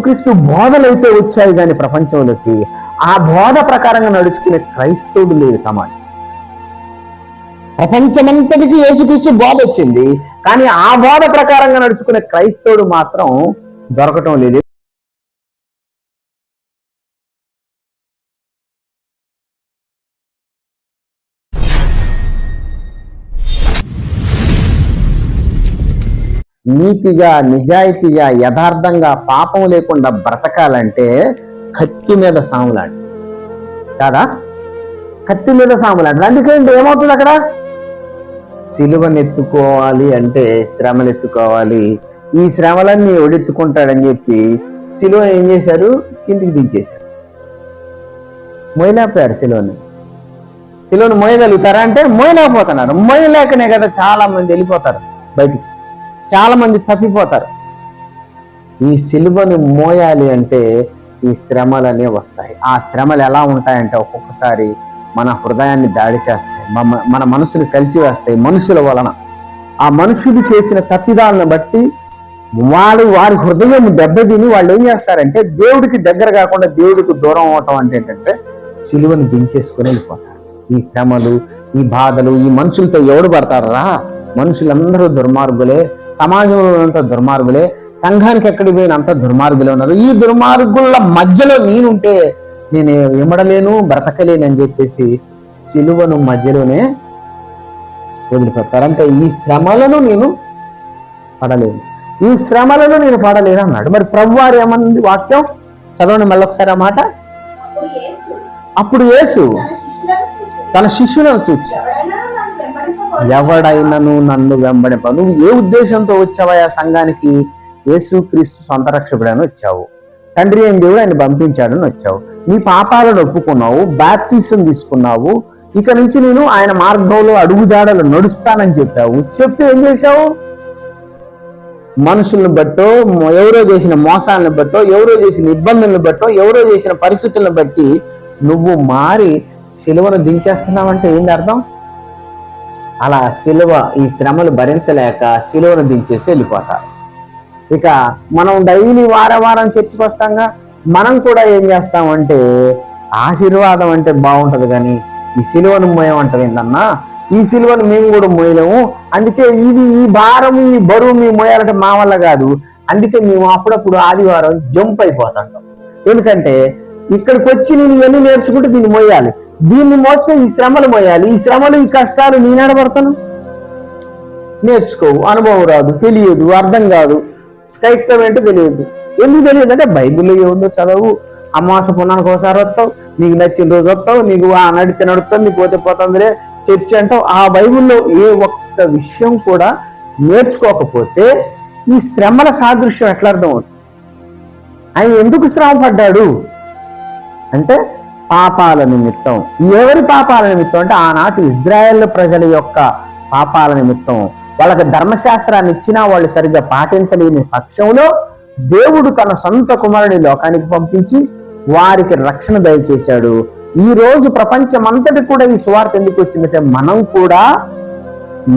యేసుక్రీస్తు బోధలైతే వచ్చాయి కానీ ప్రపంచంలోకి ఆ బోధ ప్రకారంగా నడుచుకునే క్రైస్తవుడు లేదు సమాజం. ప్రపంచమంతటికి యేసుక్రీస్తు బోధ వచ్చింది కానీ ఆ బోధ ప్రకారంగా నడుచుకునే క్రైస్తవుడు మాత్రం దొరకటం లేదు. నీతిగా నిజాయితీగా యథార్థంగా పాపం లేకుండా బ్రతకాలంటే కత్తి మీద సాములాంటి కాదా? కత్తి మీద సాములాంటి అందుకేంటి ఏమవుతుంది అక్కడ? సిలువనెత్తుకోవాలి అంటే శ్రమలు ఎత్తుకోవాలి ఈ శ్రమలన్నీ ఒడెత్తుకుంటాడని చెప్పి సిలువ ఏం చేశారు? కిందికి దించేశారు. మోయలేకపోయారు సిలువని. సిలువను మోయగలుగుతారా అంటే మోయలేకపోతున్నారు మోయలేకనే కదా చాలా మంది వెళ్ళిపోతారు బయటికి. చాలా మంది తప్పిపోతారు. ఈ సిలువను మోయాలి అంటే ఈ శ్రమలనే వస్తాయి. ఆ శ్రమలు ఎలా ఉంటాయంటే ఒక్కొక్కసారి మన హృదయాన్ని దాడి చేస్తాయి. మన- మన మనసుని కలిచివేస్తాయి మనుషుల వలన. ఆ మనుషులు చేసిన తప్పిదాలను బట్టి వాడు వారి హృదయం దెబ్బతిని వాళ్ళు ఏం చేస్తారంటే దేవుడికి దగ్గర కాకుండా దేవుడికి దూరం అవటం అంటే ఏంటంటే సిలువను దించేసుకుని వెళ్ళిపోతారు. ఈ శ్రమలు ఈ బాధలు ఈ మనుషులతో ఎవడు పడతారా? మనుషులందరూ దుర్మార్గులే. సమాజంలో అంత దుర్మార్గులే సంఘానికి ఎక్కడికి పోయిన అంత దుర్మార్గులే ఉన్నారు. ఈ దుర్మార్గుల మధ్యలో నేనుంటే నేను ఇమ్మడలేను బ్రతకలేను అని చెప్పేసి సిలువను మధ్యలోనే వదిలిపెడతారు. అంటే ఈ శ్రమలను నేను పడలేను. ఈ శ్రమలను నేను పడలేను అన్నాడు. మరి ప్రభు వారు ఏమన్నది వాక్యం? చదవండి మళ్ళీ ఒకసారి ఆ మాట. అప్పుడు యేసు తన శిష్యులను చూచి ఎవడైనను నన్ను వెంబడింప నువ్వు ఏ ఉద్దేశంతో వచ్చావా ఆ సంఘానికి? యేసు క్రీస్తు సొంత రక్షకుడని వచ్చావు. తండ్రి అయిన దేవుడు ఆయన పంపించాడని వచ్చావు. నీ పాపాలను ఒప్పుకున్నావు బాప్తీసం తీసుకున్నావు. ఇక నుంచి నేను ఆయన మార్గంలో అడుగుజాడలు నడుస్తానని చెప్పావు. చెప్పి ఏం చేశావు? మనుషులను బట్టో ఎవరో చేసిన మోసాలను బట్టో ఎవరో చేసిన ఇబ్బందులను బట్టో ఎవరో చేసిన పరిస్థితులను బట్టి నువ్వు మారి సిలువను దించేస్తున్నావంటే ఏంది అర్థం? అలా సిలువ ఈ శ్రమలు భరించలేక సిలువను దించేసి వెళ్ళిపోతారు. ఇక మనం డైలీ వార వారం చర్చికి వస్తాంగా? మనం కూడా ఏం చేస్తామంటే ఆశీర్వాదం అంటే బాగుంటది కానీ ఈ సిలువను మోయమంటది ఏంటన్నా ఈ సిలువను మేము కూడా మోయలేము. అందుకే ఇది ఈ భారం ఈ బరువు మేము మోయాలంటే మా వల్ల కాదు. అందుకే మేము అప్పుడప్పుడు ఆదివారం జంప్ అయిపోతాం. ఎందుకంటే ఇక్కడికి వచ్చి నేను ఇవన్నీ నేర్చుకుంటే దీన్ని మోయాలి. దీన్ని మోస్తే ఈ శ్రమలు మోయాలి. ఈ శ్రమలు ఈ కష్టాలు నేనాడబడతాను నేర్చుకోవు. అనుభవం రాదు తెలియదు అర్థం కాదు. క్రైస్తవం ఏంటో తెలియదు. ఎందుకు తెలియదు అంటే బైబిల్లో ఏముందో చదవు. అమాస పున్నానికి ఒకసారి వస్తావు నీకు నచ్చిన రోజు వస్తావు నీకు ఆ నడితే నడుస్తుంది పోతే పోతుందిలే చర్చి అంటావు. ఆ బైబిల్లో ఏ ఒక్క విషయం కూడా నేర్చుకోకపోతే ఈ శ్రమల సాదృశ్యం ఎట్లా అర్థం అవుతుంది ఆయన ఎందుకు శ్రమ పడ్డాడు అంటే పాపాల నిమిత్తం. ఎవరి పాపాల నిమిత్తం అంటే ఆనాటి ఇజ్రాయెల్ ప్రజల యొక్క పాపాల నిమిత్తం. వాళ్ళకి ధర్మశాస్త్రాన్ని ఇచ్చినా వాళ్ళు సరిగ్గా పాటించలేని పక్షంలో దేవుడు తన సొంత కుమారుని లోకానికి పంపించి వారికి రక్షణ దయచేశాడు. ఈ రోజు ప్రపంచమంతటి కూడా ఈ సువార్త ఎందుకు వచ్చిందంటే మనం కూడా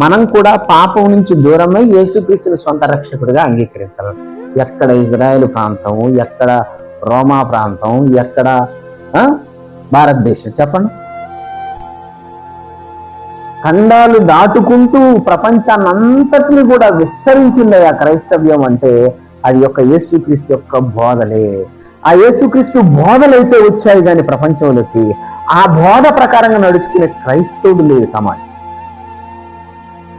మనం కూడా పాపం నుంచి దూరమై యేసుక్రీస్తుని సొంత రక్షకుడిగా అంగీకరించాలి. ఎక్కడ ఇజ్రాయెల్ ప్రాంతం ఎక్కడ రోమా ప్రాంతం ఎక్కడ భారతదేశం చెప్పండి. ఖండాలు దాటుకుంటూ ప్రపంచాన్ని అంతటిని కూడా విస్తరించింది ఆ క్రైస్తవ్యం అంటే? అది యొక్క యేసుక్రీస్తు యొక్క బోధలే. ఆ యేసుక్రీస్తు బోధలైతే వచ్చాయి కానీ ప్రపంచంలోకి ఆ బోధ ప్రకారంగా నడుచుకునే క్రైస్తవుడు లేదు సమాజం.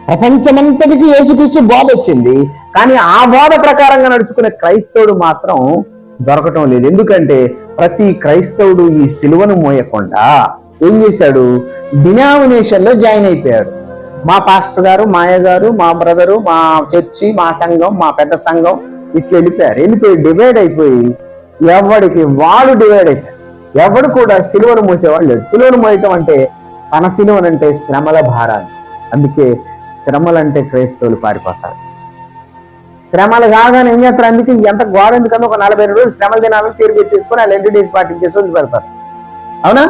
ప్రపంచమంతటికి యేసుక్రీస్తు బోధ వచ్చింది కానీ ఆ బోధ ప్రకారంగా నడుచుకునే క్రైస్తవుడు మాత్రం దొరకటం లేదు. ఎందుకంటే ప్రతి క్రైస్తవుడు ఈ సిలువను మోయకుండా ఏం చేశాడు? డినామినేషన్లో జాయిన్ అయిపోయాడు. మా పాస్టర్ గారు మాయ గారు మా బ్రదరు మా చర్చి మా సంఘం మా పెద్ద సంఘం ఇట్లా వెళ్ళిపోయారు. వెళ్ళిపోయి డివైడ్ అయిపోయి ఎవడికి వాడు డివైడ్ అయిపోయారు. ఎవడు కూడా సిలువను మోసేవాడు లేడు. సిలువను మోయటం అంటే తన సిలువనంటే శ్రమల భారాన్ని. అందుకే శ్రమలంటే క్రైస్తవులు పారిపోతారు. శ్రమలు కాగానే ఏం చేస్తారు? అందుకే ఎంత గోడ ఎందుకంటే ఒక నలభై రెండు రోజులు శ్రమల దినాలను తీరు పెట్టేసుకొని వాళ్ళు ఎన్ని డేస్ పాటించేసి వదిలి పెడతారు. అవునా?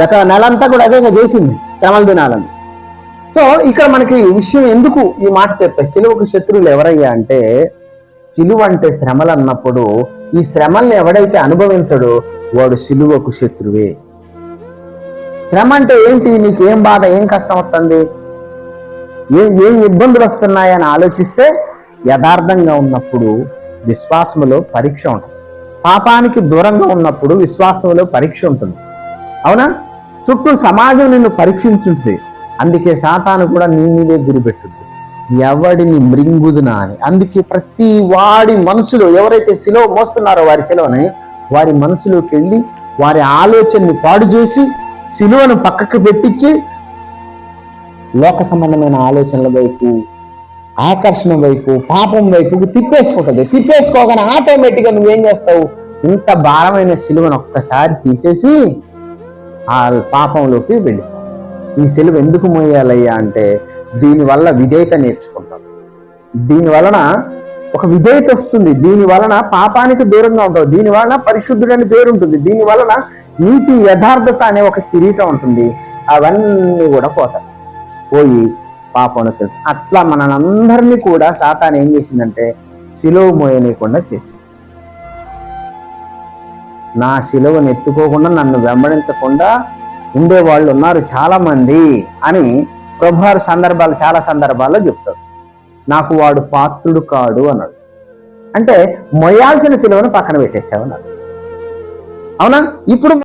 గత నెలంతా కూడా అదే చేసింది శ్రమల దినాలను సో ఇక్కడ మనకి విషయం ఎందుకు ఈ మాట చెప్పే సిలువకు శత్రువులు ఎవరయ్యా అంటే సిలువ అంటే శ్రమలు అన్నప్పుడు ఈ శ్రమల్ని ఎవడైతే అనుభవించడో వాడు సిలువకు శత్రువే. శ్రమ అంటే ఏంటి? నీకేం బాధ ఏం కష్టం వస్తుంది? ఏం ఏం ఇబ్బందులు వస్తున్నాయని ఆలోచిస్తే యథార్థంగా ఉన్నప్పుడు విశ్వాసములో పరీక్ష ఉంటుంది. పాపానికి దూరంగా ఉన్నప్పుడు విశ్వాసంలో పరీక్ష ఉంటుంది. అవునా? చుట్టూ సమాజం నిన్ను పరీక్షించుంటుంది అందుకే సాతాను కూడా నీ మీదే గురిపెట్టుద్ది. ఎవడిని మృంగుదునా అని. అందుకే ప్రతి వాడి మనసులో ఎవరైతే శిలువ మోస్తున్నారో వారి శిలవని వారి మనసులోకి వెళ్ళి వారి ఆలోచనని పాడు చేసి శిలువను పక్కకు పెట్టించి లోక సంబంధమైన ఆలోచనల వైపు ఆకర్షణ వైపు పాపం వైపుకు తిప్పేసుకుంటుంది. తిప్పేసుకోగానే ఆటోమేటిక్గా నువ్వేం చేస్తావు? ఇంత భారమైన సిలువను ఒక్కసారి తీసేసి ఆ పాపంలోకి వెళ్ళి ఈ సెలువు ఎందుకు మోయాలయ్యా అంటే దీనివల్ల విధేయత నేర్చుకుంటాం. దీని వలన ఒక విధేయత వస్తుంది. దీని వలన పాపానికి దూరంగా ఉంటావు. దీని వలన పరిశుద్ధుడని పేరు ఉంటుంది. దీని వలన నీతి యథార్థత అనే ఒక కిరీటం ఉంటుంది. అవన్నీ కూడా పోతాయి. పోయి పాపం తెలుసు. అట్లా మనందరినీ కూడా సాతాన్ ఏం చేసిందంటే సిలువ మోయనీయకుండా చేసింది. నా సిలువను ఎత్తుకోకుండా నన్ను వెంబడించకుండా ఉండే వాళ్ళు ఉన్నారు చాలా మంది అని ప్రభువారు సందర్భాలు చాలా సందర్భాల్లో చెప్తారు నాకు వాడు పాత్రుడు కాడు అన్నాడు. అంటే మొయ్యాల్సిన సిలువను పక్కన పెట్టేసావు అన్నాడు. అవునా? ఇప్పుడు